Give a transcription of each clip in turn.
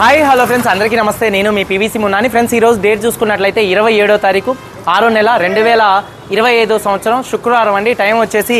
Hi hello friends. అందరికీ నమస్తే. నేను మీ పీవీసీ మున్నాని. ఫ్రెండ్స్ ఈరోజు డేట్ చూసుకున్నట్లయితే ఇరవై ఏడో తారీఖు ఆరో నెల రెండు వేల ఇరవై ఐదో సంవత్సరం శుక్రవారం అండి. టైం వచ్చేసి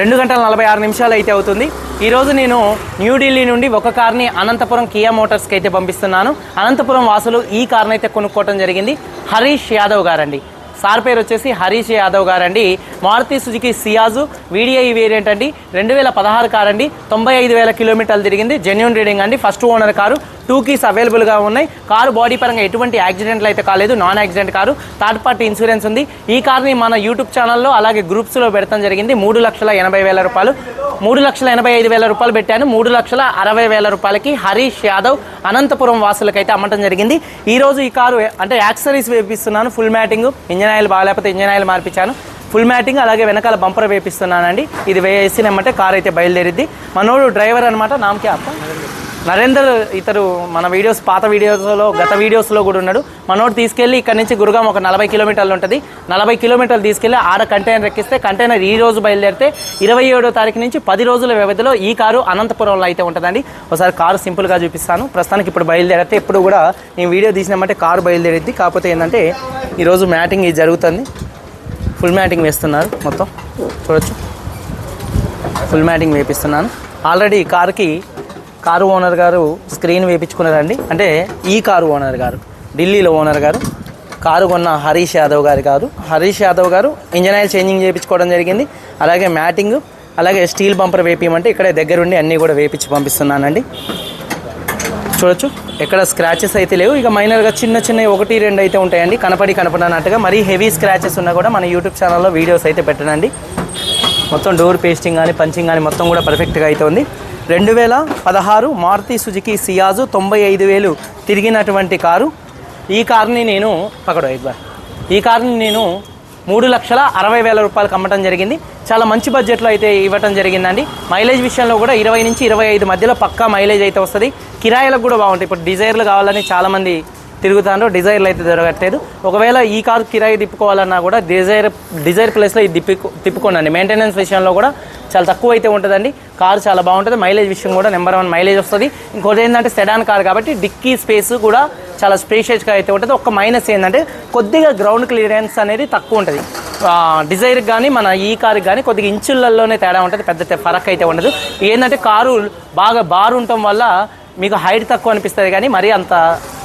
రెండు గంటల నలభై ఆరు నిమిషాలు అయితే అవుతుంది. ఈరోజు నేను న్యూఢిల్లీ నుండి ఒక కార్ని అనంతపురం కియా మోటార్స్కి అయితే పంపిస్తున్నాను. అనంతపురం వాసులు ఈ కార్ని అయితే కొనుక్కోవడం జరిగింది. హరీష్ యాదవ్ గారండి. సార్ పేరు వచ్చేసి హరీష్ యాదవ్ గారండి. Maruti Suzuki Ciaz VDI variant అండి. రెండు వేల పదహారు కార్ అండి. తొంభై ఐదు వేల కిలోమీటర్లు తిరిగింది. జెన్యున్ రీడింగ్ అండి. First owner car. Two keys అవైలబుల్గా ఉన్నాయి. కారు బాడీ పరంగా ఎటువంటి యాక్సిడెంట్లు అయితే కాలేదు. Non accident car. Third party insurance ఉంది. ఈ కార్ని మన యూట్యూబ్ ఛానల్లో అలాగే గ్రూప్స్లో పెడతాం జరిగింది. మూడు లక్షల ఎనభై వేల రూపాయలు. మూడు లక్షల ఎనభై ఐదు వేల రూపాయలు పెట్టాను. మూడు లక్షల అరవై వేల రూపాయలకి హరీష్ యాదవ్ అనంతపురం వాసులకైతే అమ్మటం జరిగింది. ఈ రోజు ఈ కారు అంటే యాక్సరీస్ వేపిస్తున్నాను. ఫుల్ మ్యాటింగ్ ఇంజన్ ఆయిల్ బాగాలేకపోతే ఇంజన్ ఆయిల్ మార్పించాను. ఫుల్ మ్యాటింగ్ అలాగే వెనకాల బంపర్ వేపిస్తున్నానండి. ఇది వేసినమ్మంటే కార్ అయితే బయలుదేరిద్ది. మనోడు డ్రైవర్ అనమాట నామకే అప్ప. నరేందర్ ఇతరు మన వీడియోస్ పాత వీడియోస్లో గత వీడియోస్లో కూడా ఉన్నాడు. మనోడు తీసుకెళ్ళి ఇక్కడ నుంచి గురుగాం ఒక నలభై కిలోమీటర్లు ఉంటుంది. నలభై కిలోమీటర్లు తీసుకెళ్ళి ఆడ కంటైనర్ ఎక్కిస్తే కంటైనర్ ఈ రోజు బయలుదేరితే ఇరవై ఏడో తారీఖు నుంచి పది రోజుల వ్యవధిలో ఈ కారు అనంతపురంలో అయితే ఉంటుందండి. ఒకసారి కారు సింపుల్గా చూపిస్తాను. ప్రస్తుతానికి ఇప్పుడు బయలుదేరితే ఇప్పుడు కూడా నేను వీడియో తీసినామంటే కారు బయలుదేరిద్ది. కాకపోతే ఏంటంటే ఈరోజు మ్యాటింగ్ ఇది జరుగుతుంది. ఫుల్ మ్యాటింగ్ వేస్తున్నారు మొత్తం. చూడొచ్చు. ఫుల్ మ్యాటింగ్ వేపిస్తున్నాను. ఆల్రెడీ కారుకి కార్కి కారు ఓనర్ గారు స్క్రీన్ వేయించుకున్నారండి అంటే ఈ కారు ఓనర్ గారు ఢిల్లీలో ఓనర్ గారు కారు కొన్న హరీష్ యాదవ్ గారు కారు హరీష్ యాదవ్ గారు ఇంజన్ ఆయిల్ చేంజింగ్ చేయించుకోవడం జరిగింది. అలాగే మ్యాటింగ్ అలాగే స్టీల్ బంపర్ వేపించమంటే ఇక్కడే దగ్గరుండి అన్నీ కూడా వేపించి పంపిస్తున్నానండి. చూడొచ్చు. ఎక్కడ స్క్రాచెస్ అయితే లేవు. ఇక మైనర్గా చిన్న చిన్న ఒకటి రెండు అయితే ఉంటాయండి. కనపడి కనపడనట్టుగా మరీ హెవీ స్క్రాచెస్ ఉన్నా కూడా మన యూట్యూబ్ ఛానల్లో వీడియోస్ అయితే పెట్టనండి. మొత్తం డోర్ పేస్టింగ్ కానీ పంచింగ్ కానీ మొత్తం కూడా పర్ఫెక్ట్గా అయితే ఉంది. రెండు వేల పదహారు మారుతి సుజుకి సియాజు తొంభై ఐదు వేలు తిరిగినటువంటి కారు. ఈ కార్ని నేను పకడు ఇద్దాం ఈ కార్ని నేను మూడు లక్షల అరవై వేల రూపాయలకు అమ్మటం జరిగింది. చాలా మంచి బడ్జెట్లో అయితే ఇవ్వటం జరిగిందండి. మైలేజ్ విషయంలో కూడా ఇరవై నుంచి ఇరవై ఐదు మధ్యలో పక్కా మైలేజ్ అయితే వస్తుంది. కిరాయిలకు కూడా బాగుంటాయి. ఇప్పుడు డిజైర్లు కావాలని చాలామంది తిరుగుతాను డిజైర్లు అయితే దొరకట్లేదు. ఒకవేళ ఈ కారు కిరాయి తిప్పుకోవాలన్నా కూడా డిజైర్ డిజైర్ ప్లేస్లో ఇది తిప్పు తిప్పుకోనండి మెయింటెనెన్స్ విషయంలో కూడా చాలా తక్కువ అయితే ఉంటుందండి. కారు చాలా బాగుంటుంది. మైలేజ్ విషయం కూడా నెంబర్ వన్ మైలేజ్ వస్తుంది. ఇంకోటి ఏంటంటే సెడాన్ కార్ కాబట్టి డిక్కీ స్పేస్ కూడా చాలా స్పేషియస్గా అయితే ఉంటుంది. ఒక మైనస్ ఏంటంటే కొద్దిగా గ్రౌండ్ క్లియరెన్స్ అనేది తక్కువ ఉంటుంది. డిజైర్కి కానీ మన ఈ కార్కి కానీ కొద్దిగా ఇంచులలోనే తేడా ఉంటుంది. పెద్ద ఫరక్ అయితే ఉండదు. ఏంటంటే కారు బాగా బారు ఉండటం వల్ల మీకు హైట్ తక్కువ అనిపిస్తుంది కానీ మరీ అంత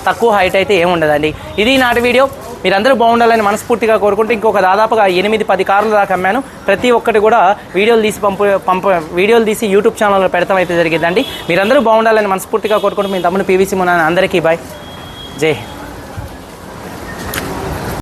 తక్కువ హైట్ అయితే ఏమి ఉండదండి. ఇది నాటి వీడియో. మీరందరూ బాగుండాలని మనస్ఫూర్తిగా కోరుకుంటూ ఇంకొక దాదాపుగా ఎనిమిది పది కార్లు దాకా అమ్మాను. ప్రతి ఒక్కటి కూడా వీడియోలు తీసి పంపు పంప వీడియోలు తీసి యూట్యూబ్ ఛానల్లో పెడతాం అయితే జరిగిందండి. మీరందరూ బాగుండాలని మనస్ఫూర్తిగా కోరుకుంటూ మీ తమ్ముడు పీవీసీ మున్నాను అందరికీ బాయ్ జై